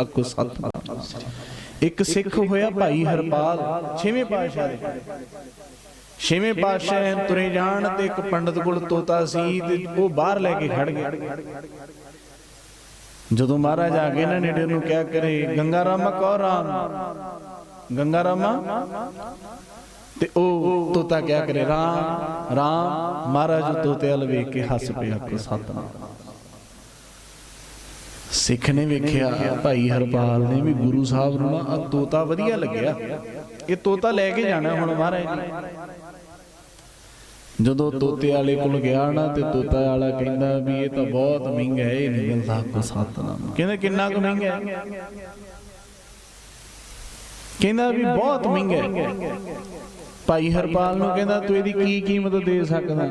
ਆਖੋ ਸਤਨਾਮ ਇੱਕ ਸਿੱਖ ਹੋਇਆ ਭਾਈ ਹਰਪਾਲ, ਛੇਵੇਂ ਪਾਤਸ਼ਾਹ ਦੇ। ਛੇਵੇਂ ਪਾਤਸ਼ਾਹ ਤੁਰੇ ਜਾਣ ਤੇ ਇੱਕ ਪੰਡਤ ਕੋਲ ਤੋਤਾ ਸੀ ਤੇ ਉਹ ਬਾਹਰ ਲੈ ਕੇ ਖੜ ਗਿਆ। ਜਦੋਂ ਮਹਾਰਾਜ ਆ ਗਏ ਨਾ ਨੇੜੇ ਨੂੰ ਕਿਆ ਕਰੇ, ਗੰਗਾ ਰਾਮਾ ਕੌ ਰਾਮ? ਗੰਗਾ ਰਾਮਾ? ਤੇ ਉਹ ਤੋਤਾ ਕਿਆ ਕਰੇ, ਰਾਮ ਰਾਮ। ਮਹਾਰਾਜ ਤੋਤੇ ਵੱਲ ਵੇਖ ਕੇ ਹੱਸ ਪਿਆ ਕੋ ਸਤਨਾਮ ਸਿੱਖ ਨੇ ਵੇਖਿਆ, ਭਾਈ ਹਰਪਾਲ ਨੇ ਵੀ ਗੁਰੂ ਸਾਹਿਬ ਨੂੰ ਨਾ ਆਹ ਤੋਤਾ ਵਧੀਆ ਲੱਗਿਆ। ਇਹ ਤੋਤਾ ਲੈ ਕੇ ਜਾਣਾ ਹੁਣ ਮਹਾਰਾਜ ਨੇ ਜਦੋਂ ਤੋਤੇ ਵਾਲੇ ਕੋਲ ਗਿਆ ਨਾ ਤੇ ਤੋਤਾ ਵਾਲਾ ਕਹਿੰਦਾ ਵੀ ਇਹ ਤਾਂ ਬਹੁਤ ਮਹਿੰਗਾ ਹੈ, ਇਹ ਨਹੀਂ ਮਿਲਦਾ ਕੋ ਸਤਨਾਮ। ਕਹਿੰਦਾ ਕਿੰਨਾ ਕੁ ਮਹਿੰਗਾ ਹੈ? ਕਹਿੰਦਾ ਵੀ ਬਹੁਤ ਮਹਿੰਗਾ ਹੈ। ਭਾਈ ਹਰਪਾਲ ਨੂੰ ਕਹਿੰਦਾ ਤੂੰ ਇਹਦੀ ਕੀ ਕੀਮਤ ਦੇ ਸਕਦਾ?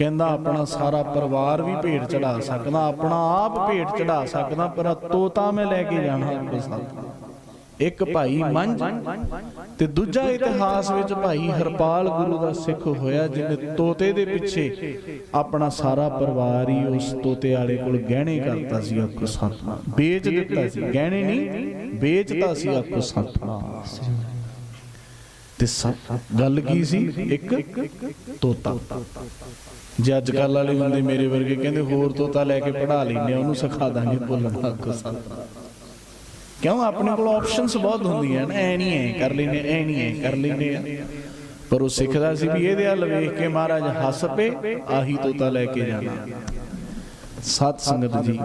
ਕਹਿੰਦਾ ਆਪਣਾ ਸਾਰਾ ਪਰਿਵਾਰ ਵੀ ਭੇਟ ਚੜਾ ਸਕਦਾ, ਆਪਣਾ ਆਪ ਭੇਟ ਚੜਾ ਸਕਦਾ, ਪਰ ਤੋਤਾ ਮੈਂ ਲੈ ਕੇ ਜਾਣਾ ਆਪਣੇ ਸਾਥ। ਇੱਕ ਭਾਈ ਮੰਝ ਤੇ ਦੂਜਾ ਇਤਿਹਾਸ ਵਿੱਚ ਭਾਈ ਹਰਪਾਲ ਗੁਰੂ ਦਾ ਸਿੱਖ ਹੋਇਆ, ਜਿਹਨੇ ਤੋਤੇ ਦੇ ਪਿੱਛੇ ਆਪਣਾ ਸਾਰਾ ਪਰਿਵਾਰ ਹੀ ਉਸ ਤੋਤੇ ਵਾਲੇ ਕੋਲ ਗਹਿਣੇ ਕਰਤਾ ਸੀ ਆਖੋ ਸਤਨਾਮ ਵੇਚ ਦਿੱਤਾ ਸੀ। ਗਹਿਣੇ ਨਹੀਂ, ਵੇਚਤਾ ਸੀ ਆਖੋ ਸਤਨਾਮ ਤੇ ਗੱਲ ਕੀ ਸੀ? ਇੱਕ ਤੋਤਾ। ਜੇ ਅੱਜ ਕੱਲ ਵਾਲੇ ਹੁੰਦੇ ਮੇਰੇ ਵਰਗੇ, ਕਹਿੰਦੇ ਹੋਰ ਤੋਤਾ ਲੈ ਕੇ ਪੜਾ ਲੈਨੇ ਉਹਨੂੰ ਸਿਖਾ ਦਾਂਗੇ ਬੋਲਣਾ ਆਖੋ ਕਿਉਂ? ਆਪਣੇ ਕੋਲ ਆਪਸ਼ਨਸ ਬਹੁਤ ਹੁੰਦੀਆਂ ਨੇ ਐ ਨਹੀਂ ਐ ਕਰ ਲੈਨੇ ਐ ਨਹੀਂ ਐ ਕਰ ਲੈਨੇ ਆ। ਪਰ ਉਹ ਸਿੱਖਦਾ ਸੀ ਵੀ ਇਹਦੇ ਹੱਲ ਵੇਖ ਕੇ ਮਹਾਰਾਜ ਹੱਸ ਪਏ, ਆਹੀ ਤੋਤਾ ਲੈ ਕੇ ਜਾਣਾ। ਸਤ ਸੰਗਤ ਜੀ।